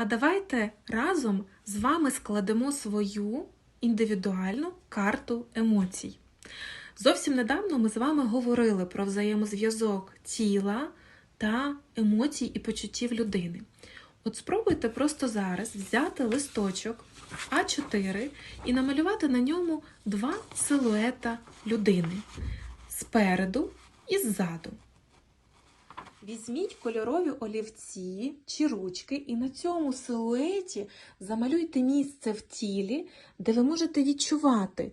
А давайте разом з вами складемо свою індивідуальну карту емоцій. Зовсім недавно ми з вами говорили про взаємозв'язок тіла та емоцій і почуттів людини. От спробуйте просто зараз взяти листочок А4 і намалювати на ньому два силуета людини спереду і ззаду. Візьміть кольорові олівці чи ручки, і на цьому силуеті замалюйте місце в тілі, де ви можете відчувати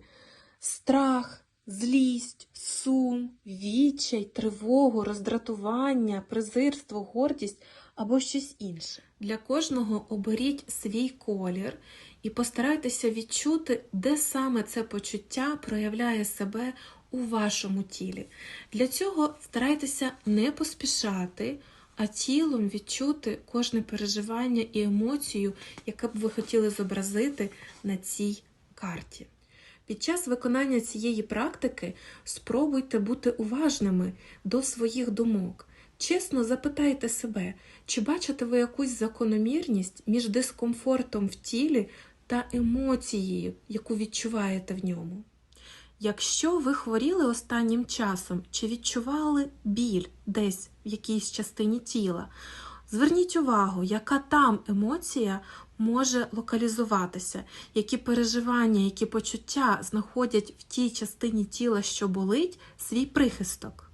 страх, злість, сум, відчай, тривогу, роздратування, презирство, гордість або щось інше. Для кожного оберіть свій колір і постарайтеся відчути, де саме це почуття проявляє себе у вашому тілі. Для цього старайтеся не поспішати, а тілом відчути кожне переживання і емоцію, яке б ви хотіли зобразити на цій карті. Під час виконання цієї практики спробуйте бути уважними до своїх думок. Чесно запитайте себе, чи бачите ви якусь закономірність між дискомфортом в тілі та емоцією, яку відчуваєте в ньому. Якщо ви хворіли останнім часом чи відчували біль десь в якійсь частині тіла, зверніть увагу, яка там емоція може локалізуватися, які переживання, які почуття знаходять в тій частині тіла, що болить, свій прихисток.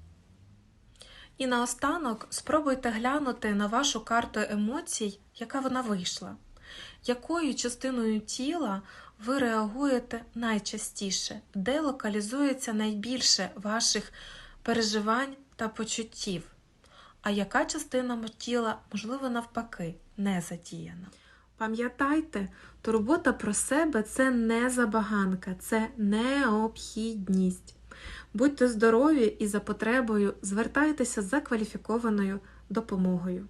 І наостанок спробуйте глянути на вашу карту емоцій, яка вона вийшла. Якою частиною тіла ви реагуєте найчастіше, де локалізується найбільше ваших переживань та почуттів? А яка частина тіла, можливо, навпаки, не задіяна? Пам'ятайте, турбота про себе це не забаганка, це необхідність. Будьте здорові і за потребою звертайтеся за кваліфікованою допомогою.